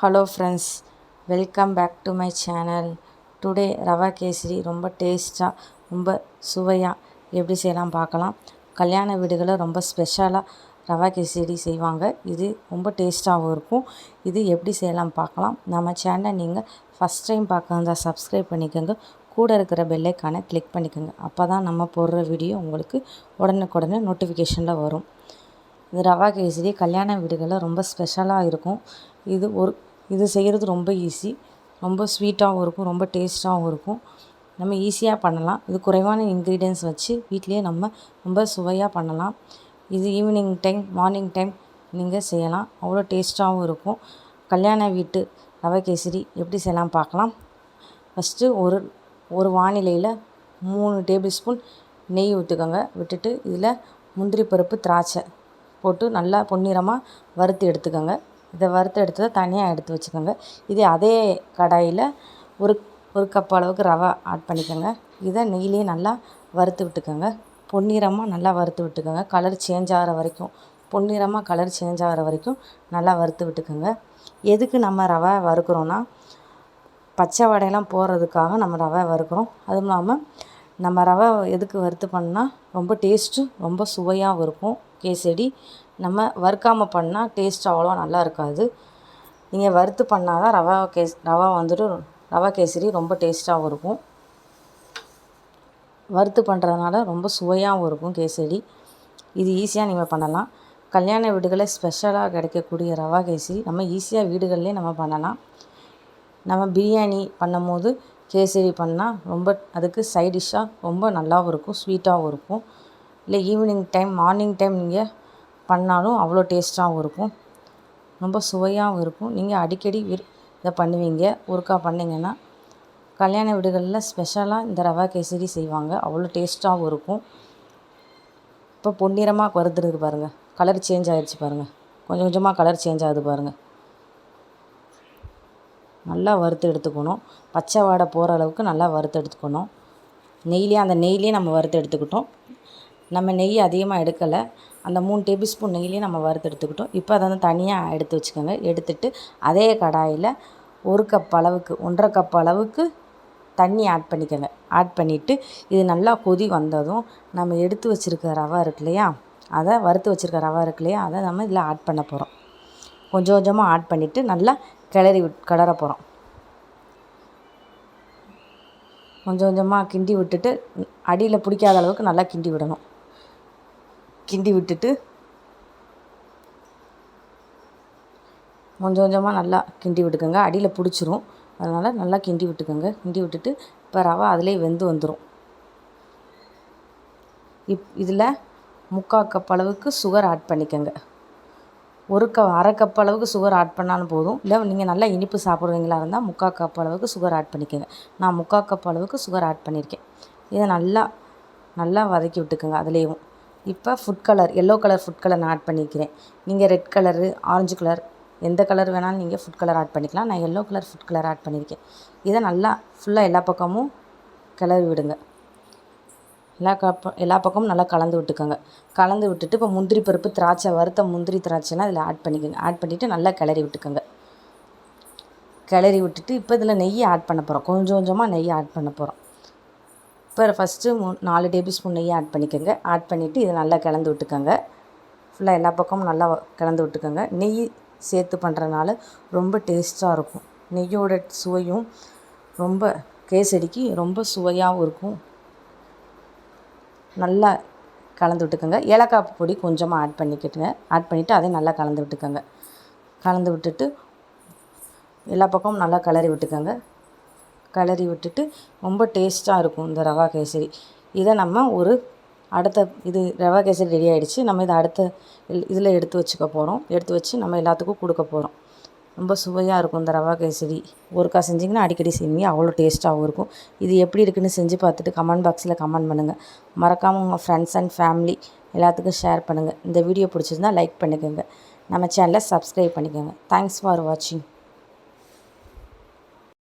Hello friends welcome back to my channel today rava kesari ரொம்ப டேஸ்ட்டாக ரொம்ப சுவையாக எப்படி செய்யலாம் பார்க்கலாம். கல்யாண வீடுகளில் ரொம்ப ஸ்பெஷலாக ரவா கேசரி செய்வாங்க. இது ரொம்ப டேஸ்ட்டாகவும் இருக்கும். இது எப்படி செய்யலாம் பார்க்கலாம். நம்ம சேனலை நீங்கள் ஃபஸ்ட் டைம் பார்க்க வந்தால் சப்ஸ்கிரைப் பண்ணிக்கோங்க. கூட இருக்கிற பெல்லைக்கான கிளிக் பண்ணிக்கோங்க. அப்போ தான் நம்ம போடுற வீடியோ உங்களுக்கு உடனுக்குடனே நோட்டிஃபிகேஷனில் வரும். இது ரவா கேசரி கல்யாண வீடுகளில் ரொம்ப ஸ்பெஷலாக இருக்கும். இது ஒரு இது செய்கிறது ரொம்ப ஈஸி ரொம்ப ஸ்வீட்டாகவும் இருக்கும் ரொம்ப டேஸ்ட்டாகவும் இருக்கும். நம்ம ஈஸியாக பண்ணலாம். இது குறைவான இன்க்ரீடியன்ஸ் வச்சு வீட்டிலேயே நம்ம ரொம்ப சுவையாக பண்ணலாம். இது ஈவினிங் டைம் மார்னிங் டைம் நீங்கள் செய்யலாம். அவ்வளோ டேஸ்ட்டாகவும் இருக்கும். கல்யாண வீட்டு ரவை கேசரி எப்படி செய்யலாம் பார்க்கலாம். ஃபஸ்ட்டு ஒரு ஒரு வானிலையில் மூணு டேபிள் ஸ்பூன் நெய் ஊற்றுக்கோங்க விட்டுட்டு இதில் முந்திரி பருப்பு திராட்சை. போட்டு நல்லா பொன்னிறமாக வறுத்து எடுத்துக்கோங்க. இதை வறுத்து எடுத்ததை தனியாக எடுத்து வச்சுக்கோங்க. இதே அதே கடாயில் ஒரு ஒரு கப் அளவுக்கு ரவை ஆட் பண்ணிக்கோங்க. இதை நெய்லேயே நல்லா வறுத்து விட்டுக்கோங்க. பொன்னிறமாக நல்லா வறுத்து விட்டுக்கோங்க. கலர் சேஞ்ச் ஆகிற வரைக்கும் பொன்னிறமாக கலர் சேஞ்ச் ஆகிற வரைக்கும் நல்லா வறுத்து விட்டுக்கோங்க. எதுக்கு நம்ம ரவை வறுக்கிறோன்னா பச்சை வடையெல்லாம் போடுறதுக்காக நம்ம ரவை வறுக்கிறோம். அதுவும் இல்லாமல் நம்ம ரவை எதுக்கு வறுத்து பண்ணால் ரொம்ப டேஸ்ட்டு ரொம்ப சுவையாகவும் இருக்கும். கேசரி. நம்ம வறுக்காமல் பண்ணால் டேஸ்ட் அவ்வளோ நல்லா இருக்காது. நீங்கள் வறுத்து பண்ணால் தான் ரவா கேஸ் ரவா வந்துட்டு ரவா கேசரி ரொம்ப டேஸ்ட்டாகவும் இருக்கும். வறுத்து பண்ணுறதுனால ரொம்ப சுவையாகவும் இருக்கும் கேசரி. இது ஈஸியாக நீங்கள் பண்ணலாம். கல்யாண வீடுகளில் ஸ்பெஷலாக கிடைக்கக்கூடிய ரவா கேசரி நம்ம ஈஸியாக வீடுகள்லேயே நம்ம பண்ணலாம். நம்ம பிரியாணி பண்ணும் போது கேசரி பண்ணால் ரொம்ப அதுக்கு சைட் டிஷ்ஷாக ரொம்ப நல்லாவும் இருக்கும் ஸ்வீட்டாகவும் இருக்கும். இல்லை ஈவினிங் டைம் மார்னிங் டைம் நீங்கள் பண்ணாலும் அவ்வளோ டேஸ்ட்டாகவும் இருக்கும். ரொம்ப சுவையாகவும் இருக்கும். நீங்கள் அடிக்கடி விரு இதை பண்ணுவீங்க. ஒருக்கா பண்ணிங்கன்னா கல்யாண வீடுகளில் ஸ்பெஷலாக இந்த ரவா கேசரி செய்வாங்க. அவ்வளோ டேஸ்ட்டாகவும் இருக்கும். இப்போ பொன்னிறமாக வருதுருக்கு பாருங்கள் கலர் சேஞ்ச் ஆகிடுச்சு பாருங்கள் கொஞ்சம் கொஞ்சமாக கலர் சேஞ்ச் ஆகுது பாருங்கள் நல்லா வறுத்து எடுத்துக்கணும். பச்சை வாடை போகிற அளவுக்கு நல்லா வறுத்து எடுத்துக்கணும். நெய்லேயே அந்த நெய்லேயே நம்ம வறுத்து எடுத்துக்கிட்டோம். நம்ம நெய் அதிகமாக எடுக்கலை. அந்த மூணு டேபிள் ஸ்பூன் நெய்லேயே நம்ம வறுத்து எடுத்துக்கிட்டோம். இப்போ அதை வந்து தனியாக எடுத்து வச்சுக்கோங்க. எடுத்துட்டு அதே கடாயில் ஒரு கப் அளவுக்கு ஒன்றரை கப் அளவுக்கு தண்ணி ஆட் பண்ணிக்கோங்க. ஆட் பண்ணிவிட்டு இது நல்லா கொதி வந்ததும் நம்ம எடுத்து வச்சுருக்க ரவை இருக்கு இல்லையா? அதை வறுத்து வச்சுருக்க ரவை இருக்கு இல்லையா? அதை நம்ம இதில் ஆட் பண்ண போகிறோம். கொஞ்சம் கொஞ்சமாக ஆட் பண்ணிவிட்டு நல்லா கிளறி விட் கிளற போகிறோம். கொஞ்சம் கொஞ்சமாக கிண்டி விட்டுட்டு அடியில் பிடிக்காத அளவுக்கு நல்லா கிண்டி விடணும். கிண்டி விட்டுட்டு கொஞ்சம் கொஞ்சமாக நல்லா கிண்டி விட்டுக்கோங்க. அடியில் பிடிச்சிரும். அதனால் நல்லா கிண்டி விட்டுக்கோங்க. கிண்டி விட்டுட்டு இப்போ ரவை அதிலே வெந்து வந்துடும் இப் இதில் முக்கால் கப் அளவுக்கு சுகர் ஆட் பண்ணிக்கோங்க. ஒரு க அரை கப் அளவுக்கு சுகர் ஆட் பண்ணாலும் போதும். இல்லை நீங்கள் நல்லா இனிப்பு சாப்பிட்றீங்களா இருந்தால் முக்கால் கப் அளவுக்கு சுகர் ஆட் பண்ணிக்கோங்க. நான் முக்கால் கப் அளவுக்கு சுகர் ஆட் பண்ணியிருக்கேன் இதை நல்லா நல்லா வதக்கி விட்டுக்கோங்க. அதுலேயும். இப்போ food colour yellow colour food colour நான் ஆட் பண்ணிக்கிறேன். நீங்கள் ரெட் கலரு ஆரஞ்சு கலர் எந்த கலர் வேணாலும் நீங்கள் ஃபுட் கலர் ஆட் பண்ணிக்கலாம். நான் yellow colour food colour add பண்ணியிருக்கேன் இதை நல்லா ஃபுல்லாக எல்லா பக்கமும் கிளறி விடுங்க. எல்லா கப்ப எல்லா பக்கமும் நல்லா கலந்து விட்டுக்கோங்க. கலந்து விட்டுட்டு இப்போ முந்திரி பருப்பு திராட்சை வறுத்த முந்திரி திராட்சைலாம் இதில் ஆட் பண்ணிக்கோங்க. ஆட் பண்ணிவிட்டு நல்லா கிளறி விட்டுக்கோங்க. கிளறி விட்டுட்டு இப்போ இதில் நெய் ஆட் பண்ண போகிறோம் கொஞ்சம் கொஞ்சமாக நெய் ஆட் பண்ண போகிறோம் இப்போ ஃபஸ்ட்டு மூ நாலு டேபிள் ஸ்பூன் நெய் ஆட் பண்ணிக்கோங்க. ஆட் பண்ணிவிட்டு இதை நல்லா கலந்து விட்டுக்கோங்க. ஃபுல்லாக எல்லா பக்கமும் நல்லா கலந்து விட்டுக்கோங்க. நெய் சேர்த்து பண்ணுறனால ரொம்ப டேஸ்ட்டாக இருக்கும். நெய்யோட சுவையும் ரொம்ப கேசரிக்கு ரொம்ப சுவையாகவும் இருக்கும். நல்லா கலந்து விட்டுக்கோங்க. ஏலக்காய் பொடி கொஞ்சமாக ஆட் பண்ணிக்கிட்டுங்க. ஆட் பண்ணிவிட்டு அதை நல்லா கலந்து விட்டுக்கோங்க. கலந்து விட்டுட்டு எல்லா பக்கமும் நல்லா கிளறி விட்டுக்கோங்க. கிளறி விட்டுட்டு ரொம்ப டேஸ்ட்டாக இருக்கும் இந்த ரவா கேசரி. இதை நம்ம ஒரு அடுத்த இது ரவா கேசரி ரெடி ஆகிடுச்சு நம்ம இதை அடுத்த இதில் எடுத்து வச்சுக்க போகிறோம் எடுத்து வச்சு நம்ம எல்லாத்துக்கும் கொடுக்க போகிறோம் ரொம்ப சுவையாக இருக்கும் இந்த ரவா கேசரி. ஒருக்கா செஞ்சிங்கன்னா அடிக்கடி செய்வீங்க. அவ்வளோ டேஸ்ட்டாகவும் இருக்கும். இது எப்படி இருக்குன்னு செஞ்சு பார்த்துட்டு கமெண்ட் பாக்ஸில் கமெண்ட் பண்ணுங்கள் மறக்காமல் உங்கள் ஃப்ரெண்ட்ஸ் அண்ட் ஃபேமிலி எல்லாத்துக்கும் ஷேர் பண்ணுங்கள் இந்த வீடியோ பிடிச்சிருந்தா லைக் பண்ணிக்கோங்க. நம்ம சேனலை சப்ஸ்கிரைப் பண்ணிக்கோங்க. தேங்க்ஸ் ஃபார் வாட்சிங்